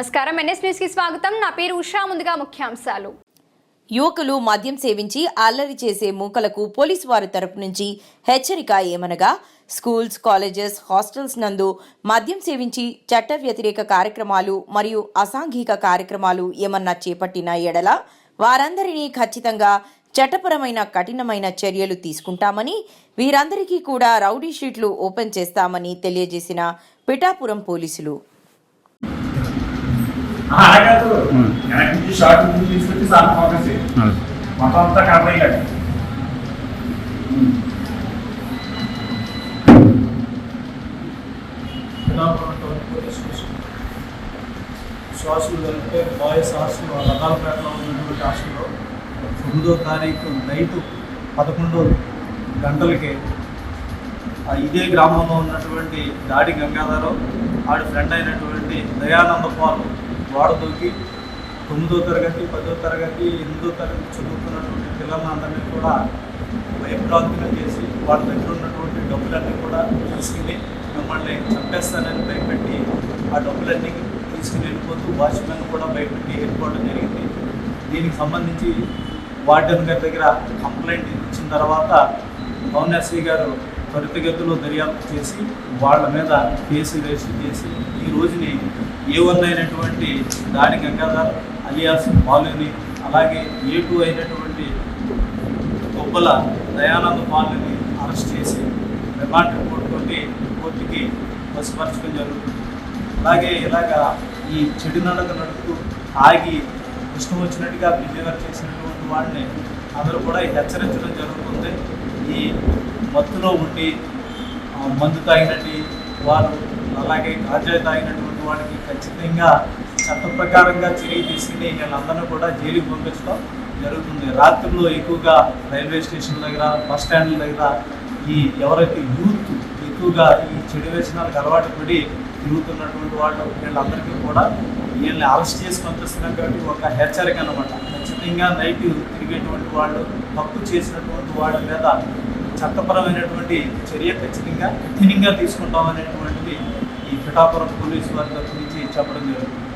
నమస్కారం. ఎన్ఎస్ న్యూస్కి స్వాగతం. నా పేరు ఉషా. ముందుగా ముఖ్యాంశాలు. యువకులు మద్యం సేవించి అల్లరి చేసే మూకలకు పోలీసు వారి తరపు నుంచి హెచ్చరిక ఏమనగా స్కూల్స్ కాలేజెస్ హాస్టల్స్ నందు మద్యం సేవించి చట్ట వ్యతిరేక కార్యక్రమాలు మరియు అసాంఘిక కార్యక్రమాలు ఏమన్నా చేపట్టిన ఎడల వారందరినీ ఖచ్చితంగా చట్టపరమైన కఠినమైన చర్యలు తీసుకుంటామని వీరందరికీ కూడా రౌడీ షీట్లు ఓపెన్ చేస్తామని తెలియజేసిన పిఠాపురం పోలీసులు. అలా కాదు వెనక నుంచి షార్ట్ నుంచి తీసుకొచ్చి సార్ ఫోకస్ చేయి. మొత్తం అంతా కవర్ అయ్యాడు. శ్వాసులు బాయ్స్ హాస్టల్ ఉన్నటువంటి హాస్టల్లో తొమ్మిదో తారీఖు నైటు పదకొండు గంటలకి ఆ ఇదే గ్రామంలో ఉన్నటువంటి దాడి గంగాధరం ఆడి ఫ్రెండ్ అయినటువంటి దయానంద పాల్ గోడ దూకి తొమ్మిదో తరగతి పదో తరగతి ఎనిమిదో తరగతి చదువుతున్నటువంటి పిల్లలందరినీ కూడా భయభ్రాంతులు చేసి వాళ్ళ దగ్గర ఉన్నటువంటి డబ్బులన్నీ కూడా తీసుకుని మిమ్మల్ని చంపేస్తానని భయపెట్టి ఆ డబ్బులన్నీ తీసుకుని వెళ్ళిపోతూ వాచ్మెన్ కూడా భయపెట్టి వెళ్ళిపోవడం జరిగింది. దీనికి సంబంధించి వార్డెన్ గారి దగ్గర కంప్లైంట్ ఇచ్చిన తర్వాత పవన్ గారు త్వరితగతిలో దర్యాప్తు చేసి వాళ్ళ మీద కేసు రిజిస్టర్ చేసి ఈ రోజుని ఏ వన్ అయినటువంటి దాడి గంగాధర్ అలియాస్ బాలుని అలాగే ఏ టూ అయినటువంటి గొప్పల దయానంద పాలని అరెస్ట్ చేసి రిమాండ్ రిపోర్ట్ తోటి కోర్టుకి వశపరచడం జరుగుతుంది. అలాగే ఇలాగా ఈ చెడు నడక నడుపుతూ ఆగి ఇష్టం వచ్చినట్టుగా బిహేవియర్ చేసినటువంటి వాడిని అందరూ కూడా హెచ్చరించడం జరుగుతుంది. ఈ మత్తులో ఉండి మందు తాగినట్టు వారు అలాగే గాంజాయి తాగినటువంటి వాడికి ఖచ్చితంగా చట్ట ప్రకారంగా చర్య తీసుకుని వీళ్ళందరూ కూడా జైలుకి పంపించడం జరుగుతుంది. రాత్రుల్లో ఎక్కువగా రైల్వే స్టేషన్ దగ్గర బస్ స్టాండ్ల దగ్గర ఈ ఎవరైతే యూత్ ఎక్కువగా ఈ చెడు వ్యసనాలకు అలవాటు పడి తిరుగుతున్నటువంటి వాళ్ళు వీళ్ళందరికీ కూడా వీళ్ళని అరెస్ట్ చేసి పంపిస్తున్నాం కాబట్టి ఒక హెచ్చరిక అనమాట ఖచ్చితంగా నైట్ తిరిగేటువంటి వాళ్ళు తప్పు చేసినటువంటి వాళ్ళ మీద చట్టపరమైనటువంటి చర్య ఖచ్చితంగా కఠినంగా తీసుకుంటాం అనేటువంటిది ఈ పిఠాపురం పోలీసు వారి తరఫు నుంచి చెప్పడం జరుగుతుంది.